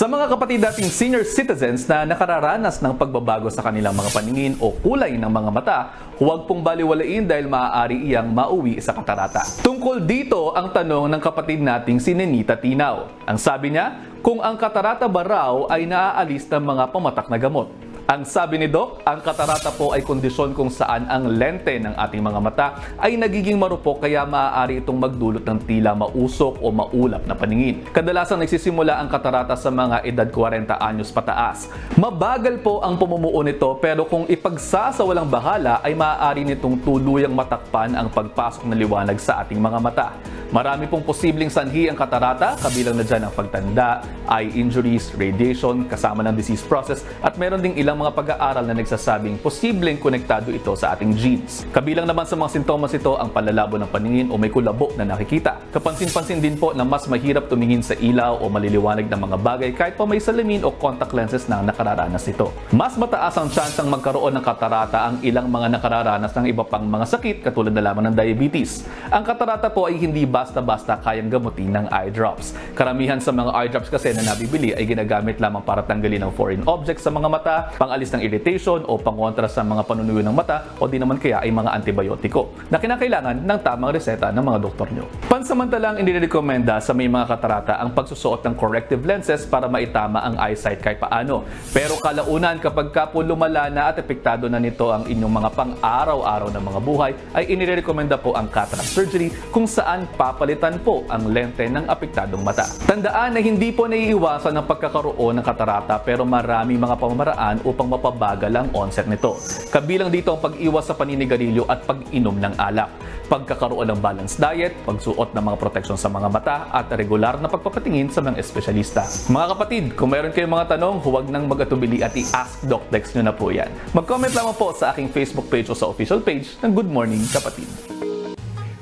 Sa mga kapatid nating senior citizens na nakararanas ng pagbabago sa kanilang mga paningin o kulay ng mga mata, huwag pong baliwalain dahil maaari iyang mauwi sa katarata. Tungkol dito ang tanong ng kapatid nating si Nenita Tinaw. Ang sabi niya, kung ang katarata ba raw ay naaalis ng mga pamatak na gamot. Ang sabi ni Doc, ang katarata po ay kondisyon kung saan ang lente ng ating mga mata ay nagiging marupok kaya maaari itong magdulot ng tila mausok o maulap na paningin. Kadalasan nagsisimula ang katarata sa mga edad 40 anyos pataas. Mabagal po ang pumumuo nito pero kung ipagsasawalang bahala ay maaari nitong tuluyang matakpan ang pagpasok ng liwanag sa ating mga mata. Marami pong posibleng sanhi ang katarata, kabilang na dyan ang pagtanda, eye injuries, radiation, kasama ng disease process, at meron ding ilang mga pag-aaral na nagsasabing posibleng konektado ito sa ating genes. Kabilang naman sa mga sintomas ito ang palalabo ng paningin o may kulabo na nakikita. Kapansin-pansin din po na mas mahirap tumingin sa ilaw o maliliwanag na mga bagay kahit pa may salamin o contact lenses na nakararanas ito. Mas mataas ang tsansang magkaroon ng katarata ang ilang mga nakararanas ng iba pang mga sakit katulad na lamang ng diabetes. Ang katarata po ay hindi basta-basta kayang gamutin ng eye drops. Karamihan sa mga eye drops kasi na nabibili ay ginagamit lamang para tanggalin ang foreign objects sa mga mata, pangalis ng irritation o pangontra sa mga panunuyo ng mata o di naman kaya ay mga antibiotiko na kinakailangan ng tamang reseta ng mga doktor nyo. Pansamantalang inirekomenda sa may mga katarata ang pagsusuot ng corrective lenses para maitama ang eyesight kahit paano. Pero kalaunan kapag ka po lumala na at epektado na nito ang inyong mga pang-araw-araw na mga buhay ay inirekomenda po ang cataract surgery kung saan papalitan po ang lente ng apektadong mata. Tandaan na hindi po naiiwasan ang pagkakaroon ng katarata pero marami mga pamamaraan upang mapabagal ang onset nito. Kabilang dito ang pag-iwas sa paninigarilyo at pag-inom ng alak, pagkakaroon ng balanced diet, pagsuot ng mga proteksyon sa mga mata at regular na pagpapatingin sa mga espesyalista. Mga kapatid, kung meron kayong mga tanong, huwag nang mag-atubili at i-ask Doc Dex nyo na po yan. Mag-comment lamang po sa aking Facebook page o sa official page ng Good Morning Kapatid.